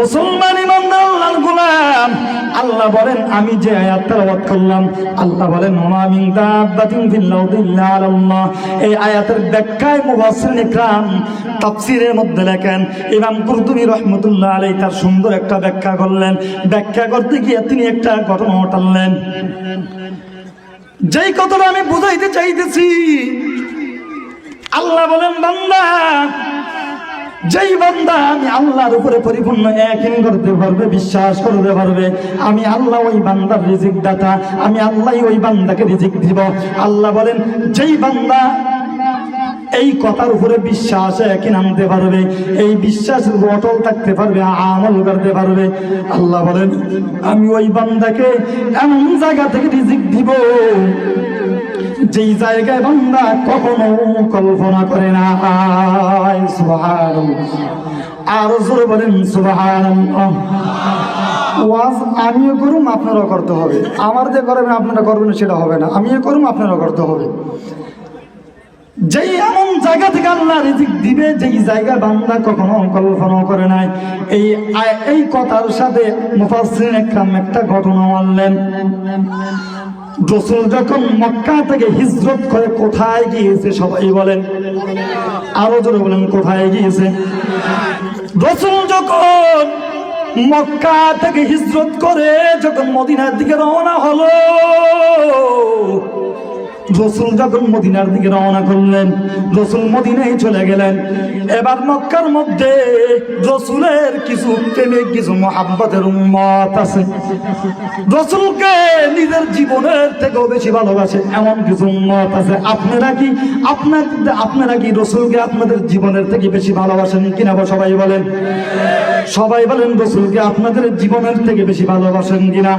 মুসলমান ইমানদার আল্লাহর গোলাম। আল্লাহ বলেন, আমি যে আয়াত তেলাওয়াত করলাম, আল্লাহ বলেন, ওমা মিন দাব্বাতিন ফিল আরদি ইল্লা আলাল্লাহ। এই আয়াতের ব্যাখ্যায় মুফাসসিরিন ইকরাম তাফসীরের মধ্যে লেখেন, ইমাম কুরতুবী রাহমাতুল্লাহ আলাইহি তার সুন্দর একটা ব্যাখ্যা করলেন। ব্যাখ্যা করতে গিয়ে তিনি একটা ঘটনা ঘটালেন। যেই কথাটা আমি বুঝাইতে চাইতেছি, আল্লাহ বলেন, বান্দা যেই বান্দা আমি আল্লাহর উপরে পরিপূর্ণ একই করতে পারবে, বিশ্বাস করতে পারবে, আমি আল্লাহ ওই বান্দার রিজিক দাতা, আমি আল্লাহ ওই বান্দাকে রিজিক দিব। আল্লাহ বলেন, যেই বান্দা এই কথার উপরে বিশ্বাস একই নামতে পারবে, এই বিশ্বাস অটল থাকতে পারবে, আমল করতে পারবে। আল্লাহ বলেন, আমি ওই বান্দাকে এমন জায়গা থেকে রিজিক দিব যেই জায়গায় বান্দা কখনো কল্পনা করে না। আর জোরে বলেন, সুবহানাল্লাহ। ওয়াজ, আমিও করুম, আপনারাও করতে হবে। আমার যে করবেন, আপনারা করবেন, সেটা হবে না। আমিও করুম, আপনারাও করতে হবে। যেই এমন জায়গা থেকে আল্লাহ রিজিক দিবে, যেই জায়গা বান্দা কখনো কল্পনা করে নাই। এই এই কথার সাথে একরাম একটা ঘটনা মানলেন রসুল যখন মক্কা থেকে হিজরত করে কোথায় গিয়েছে সবাই বলেন। আরও জোরে বলেন, কোথায় গিয়েছে? রসুল যখন মক্কা থেকে হিজরত করে যখন মদিনার দিকে রওনা হলো রসুল যখন মদিনার দিকে রওনা করলেন, রসুল মদিনায় চলে গেলেন। এবার মক্কার মধ্যে রসুলের কিছু প্রেমিক, কিছু মহাব্বতের উম্মত আছে। রসুলকে নিজের জীবনের থেকেও বেশি ভালোবাসে এমন কিছু উম্মত আছে। আপনারা কি, আপনার, আপনারা কি রসুলকে আপনাদের জীবনের থেকে বেশি ভালোবাসেন কিনা সবাই বলেন? সবাই বলেন রসুলকে আপনাদের জীবনের থেকে বেশি ভালোবাসেন কিনা?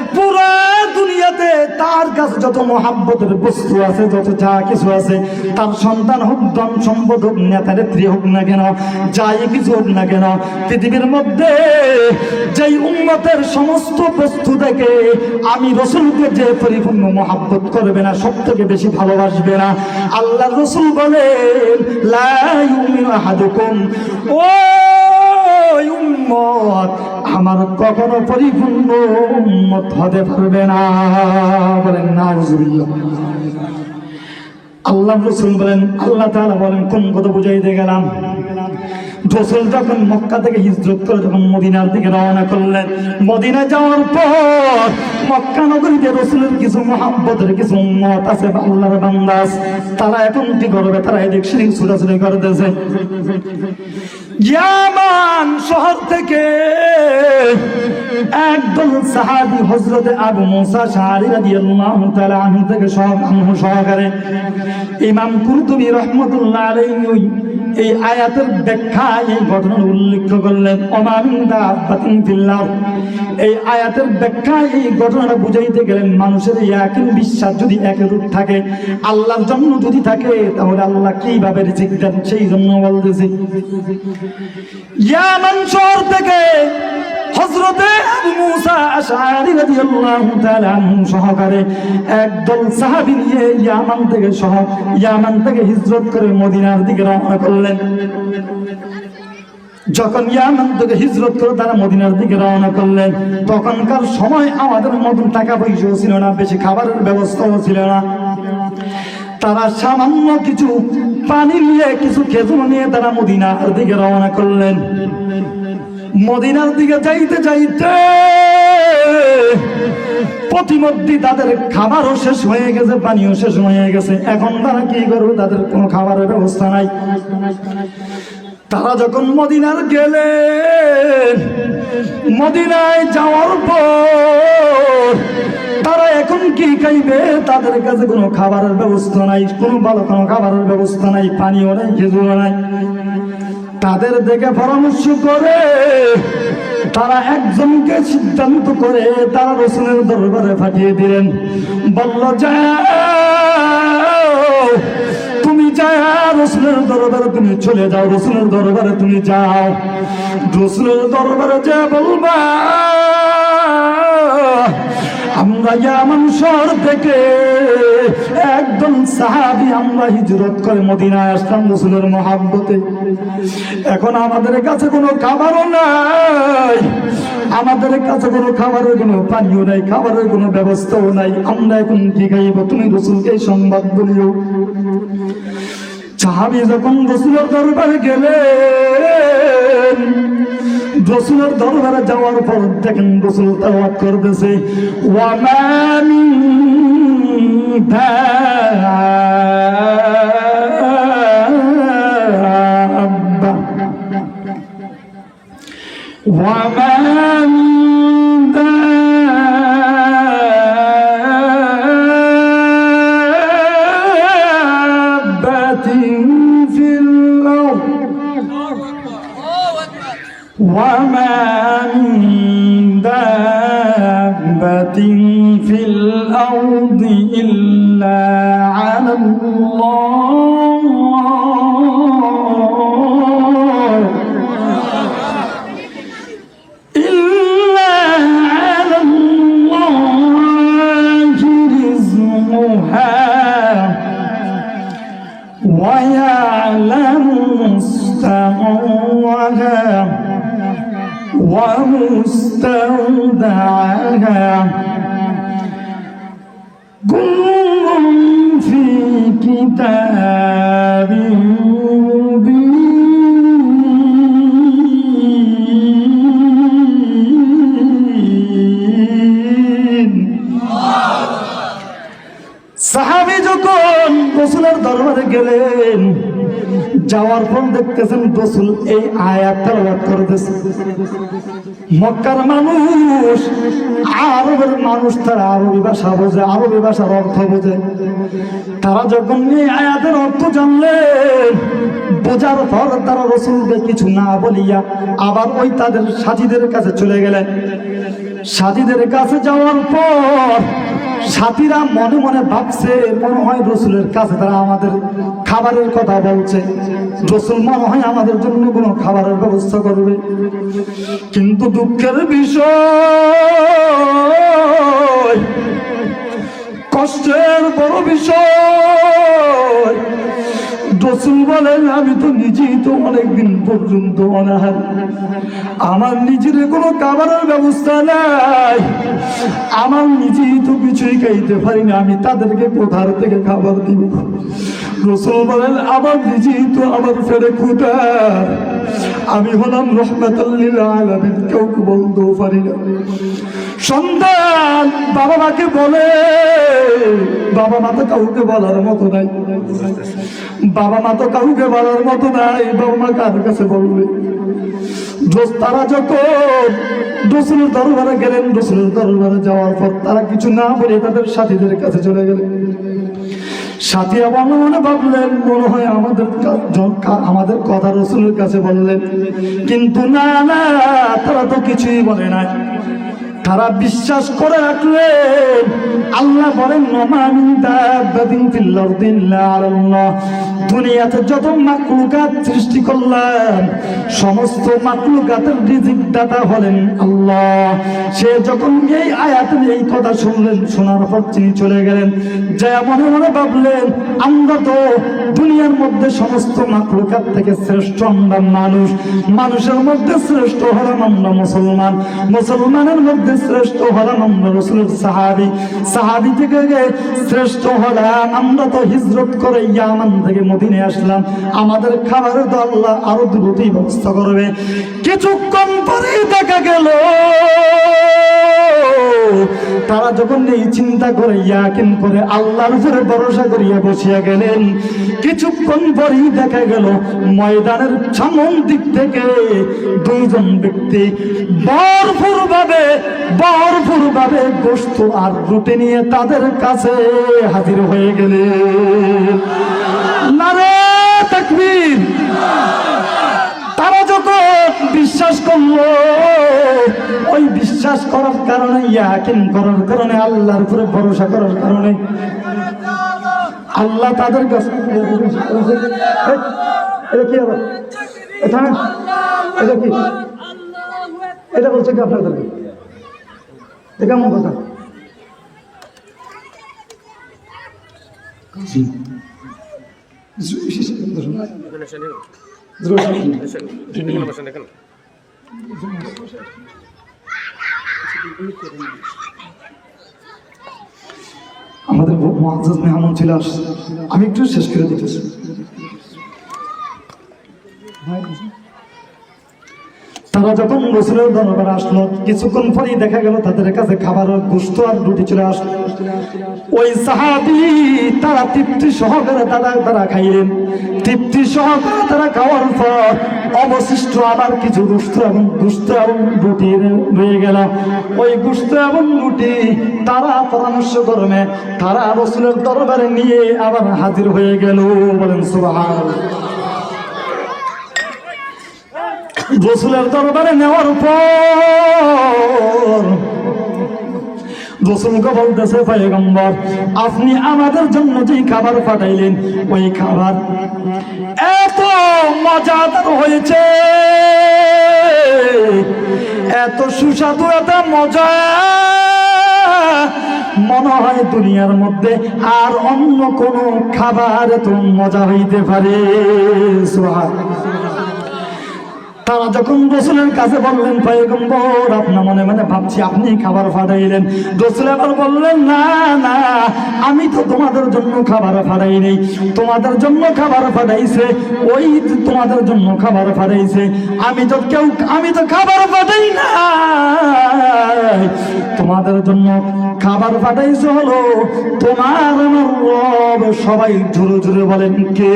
পুরা দুনিয়াতে তার যত বস্তু আছে, যত যা কিছু আছে, তার সন্তান হোক হোক হোক না কেন, যাই কিছু হোক না কেন, পৃথিবীর মধ্যে সমস্ত বস্তু থেকে আমি রসুলকে যে পরিপূর্ণ মহাব্বত করবে না সব থেকে বেশি ভালোবাসবে না, আল্লাহ রসুল বলেন আমার কখনো পরিপূর্ণ উম্মত হতে পারবে না। বলেন না আল্লাহ রসুল বলেন, আল্লাহ তাআলা বলেন, কোন কথা বুঝাইতে গেলাম? রসুল যখন মক্কা থেকে হিজরত করে যখন মদিনার দিকে রওনা করলেন মদিনা যাওয়ার পর মক্কা নগরীতে রসুলের কিছু মহাব্বতের কিছু উম্মত আছে বা আল্লাহর বান্দাস তারা এখন কি করবে? তারা এদিক সেদিক ছুটাছুটি করতেছে। ইয়ামান শহর থেকে একদল সাহাবি হজরতে আবু মুসা শাহরি রাদিয়াল্লাহু তাআলা আনহু থেকে সহ আনহু সহকারে ইমাম কুরতুবী রাহমাতুল্লাহ আলাইহি এই আয়াতের ব্যাখ্যা, এই ঘটনার উল্লেখ করলেন অমামিন দাব্বাতিন ফিল এই আয়াতের ব্যাখ্যা, এই ঘটনাটা বুঝাইতে গেলেন মানুষের একই বিশ্বাস যদি একরূপ থাকে, আল্লাহর জন্য যদি থাকে, তাহলে আল্লাহ কীভাবে রিজিক দেন? সেই জন্য বলতেছি ইয়ামান শহর থেকে হযরতে আবু মুসা আশআরি রাদিয়াল্লাহু তাআলা আনহু সহকারে একদল সাহাবী নিয়ে ইয়ামান থেকে সহ, ইয়ামান থেকে হিজরত করে মদিনার দিকে রওনা করলেন। যখন ইয়ামান থেকে হিজরত করে তারা মদিনার দিকে রওনা করলেন, তখনকার সময় আমাদের মতন টাকা পয়সাও ছিল না, বেশি খাবারের ব্যবস্থাও ছিল না। তারা সামান্য কিছু পানি নিয়ে, কিছু খেজুর নিয়ে তারা মদিনার দিকে রওনা করলেন। মদিনার দিকে যাইতে যাইতে প্রতিমধ্যে তাদের খাবারও শেষ হয়ে গেছে, পানিও শেষ হয়ে গেছে। এখন তারা কি করবে? তাদের কোনো খাবারের ব্যবস্থা নাই। তারা যখন মদিনার গেলেন, মদিনায় যাওয়ার পর তারা এখন কি খাইবে? তাদের কাছে কোনো খাবারের ব্যবস্থা নাই, কোনো ভালো কোনো খাবারের ব্যবস্থা নাই, পানিও নাই, খেজুরও নাই। তাদের দেখে পরামর্শ করে তারা একজনকে সিদ্ধান্ত করে তারা রসুলের দরবারে পাঠিয়ে দিলেন। বলল, যাও, তুমি যাও, রসুলের দরবারে তুমি চলে যাও, রসুলের দরবারে তুমি যাও। রসুলের দরবারে যা বলবা, আমরা ইয়ামান শহর থেকে সাহাবি আমরা হিজরত করে মদিনায় আসলাম রসুলের মহাব্বতে। এখন আমাদের কাছে কোনো খাবারও নাই। আমাদের কাছে কোনো খাবারের কোনো পানীয় নাই, খাবারের কোনো ব্যবস্থাও নাই। আমরা এখন কি খাইব? তুমি রসুলকে সংবাদ বলিও। সাহাবি যখন রসুলের দরবারে গেলেন, রসুলের দরবারে যাওয়ার পর দেখেন রসুল করতেছে دابة وما من دابة في الأرض وما من دابة في الأرض إلا الله 的。পর দেখতেছেন রসুল এই আয়াত তেলাওয়াত করতেছে। মক্কার মানুষ, আরবের মানুষ, তারা আরবি ভাষা বোঝে, আরবি ভাষার অর্থ বোঝে। তারা যখন এই আয়াতের অর্থ জানলেন বোঝার পর তারা রসুলকে কিছু না বলিয়া আবার ওই তাদের সাথীদের কাছে চলে গেলেন। সাথীদের কাছে যাওয়ার পর সাথীরা মনে মনে ভাবছে, মনে হয় রসুলের কাছে তারা আমাদের খাবারের কথা বলছে। রসুল মনে হয় আমাদের জন্য কোনো খাবারের ব্যবস্থা করবে। কিন্তু দুঃখের বিষয়, কষ্টের বড় বিষয় রসুল বলেন, আমি তো নিজেই তো অনেকদিন পর্যন্ত অনাহার। আমার নিজের কোনো খাবারের ব্যবস্থা নাই। আমার নিজেই তো কিছুই খাইতে পারি না। আমি তাদেরকে কোথার থেকে খাবার দিব? রসুল বলেন, আমার নিজেই তো আমার ফেরে ক্ষুদা আমি হলাম রহমাতাল্লিল আলামিন কাউকে বলতেও পারি না। সন্তান, বাবা মাকে বলে। বাবা মা তো কাউকে বলার মতো নাই। বাবা মা তো কাউকে বলার মতো নাই। বাবা মা কার কাছে বলবে? তারা যখন রসুলের দরবারে গেলেন রসুলের দরবারে যাওয়ার পর তারা কিছু না বলে তাদের সাথীদের কাছে চলে গেলেন। সাথী আবার মনে ভাবলেন, মনে হয় আমাদের আমাদের কথা রসুলের কাছে বললেন। কিন্তু না না, তারা তো কিছুই বলে নাই। তারা বিশ্বাস করে রাখলেন। আল্লাহ বলেন দুনিয়াতে যত মাকলুকাত সৃষ্টি করলাম সমস্ত মাকলুকাতের রিজিক দাতা হলেন আল্লাহ। সে যখন এই আয়াতের এই কথা শুনলেন, শোনার পর তিনি চলে গেলেন। যা মনে মনে ভাবলেন আমরা তো দুনিয়ার মধ্যে সমস্ত মাকলুকাত থেকে শ্রেষ্ঠ আমরা মানুষ। মানুষের মধ্যে শ্রেষ্ঠ হলাম আমরা মুসলমান। মুসলমানের মধ্যে শ্রেষ্ঠ হলেন আমরা রসুলের সাহাবি। সাহাবি থেকে শ্রেষ্ঠ হলাম আমরা তো হিজরত করে ইয়ামান থেকে মদিনে আসলাম। আমাদের খাবারের তো আল্লাহ আরও দ্রুতই ব্যবস্থা করবে। কিছুক্ষণ পরেই দেখা গেল তারা যখন এই চিন্তা করে, ইয়াকিন করে, আল্লাহর উপরে ভরসা করিয়া বসিয়া গেলেন, কিছুক্ষণ পরেই দেখা গেল, ময়দানের সামন দিক থেকে দুইজন ব্যক্তি ভরপুর ভাবে ভরপুর ভাবে গোস্ত আর রুটি নিয়ে তাদের কাছে হাজির হয়ে গেলেন। নারে বিশ্বাস করার কারণে ইয়াকিন করার কারণে আল্লাহর উপরে ভরসা করার কারণে। আল্লাহ তাদের কাছে এটা কি আবার? এটা? এটা কি? এটা বলছে কি আপনাদেরকে? এটা কেমন কথা? জি আমাদের মহাজ মেহমান ছিল আমি একটু শেষ করে দিতেছি। তারা যখন রসুলের দরবার আসলো, কিছুক্ষণ পরেই দেখা গেল তাদের কাছে খাবার গুস্ত আর রুটি চলে আসলো। ওই সাহাবি তারা তৃপ্তি সহকারে তারা তারা খাইলেন। তৃপ্তি সহকারে তারা খাওয়ার পর অবশিষ্ট আবার কিছু গুস্ত এবং গুস্ত এবং রুটি রয়ে গেল। ওই গুস্ত এবং রুটি তারা পরামর্শ করবে, তারা রসুলের দরবারে নিয়ে আবার হাজির হয়ে গেল। বলেন সুবাহ রসুলের দরবারে নেওয়ার পর রসুলকে বলতেছে আপনি আমাদের জন্য যে খাবার পাঠাইলেন, ওই খাবার এত মজাদার হয়েছে। এত সুস্বাদু, এত মজা। মনে হয় দুনিয়ার মধ্যে আর অন্য কোনো খাবার এত মজা হইতে পারে। সোহাগ তারা যখন রসুলের কাছে বললেন, পয়গম্বর আপনার মনে মনে ভাবছি আপনি খাবার ফাটাইলেন। রসুল আবার বললেন, না না, আমি তো তোমাদের জন্য খাবার ফাটাই নেই। তোমাদের জন্য খাবার ফাটাইছে, ওই তোমাদের জন্য খাবার ফাটাইছে। আমি তো কেউ, আমি তো খাবার ফাটাই না তোমাদের জন্য খাবার ফাটাইছে হলো তোমার আমার রব। সবাই জোরে জোরে বলেন, কে?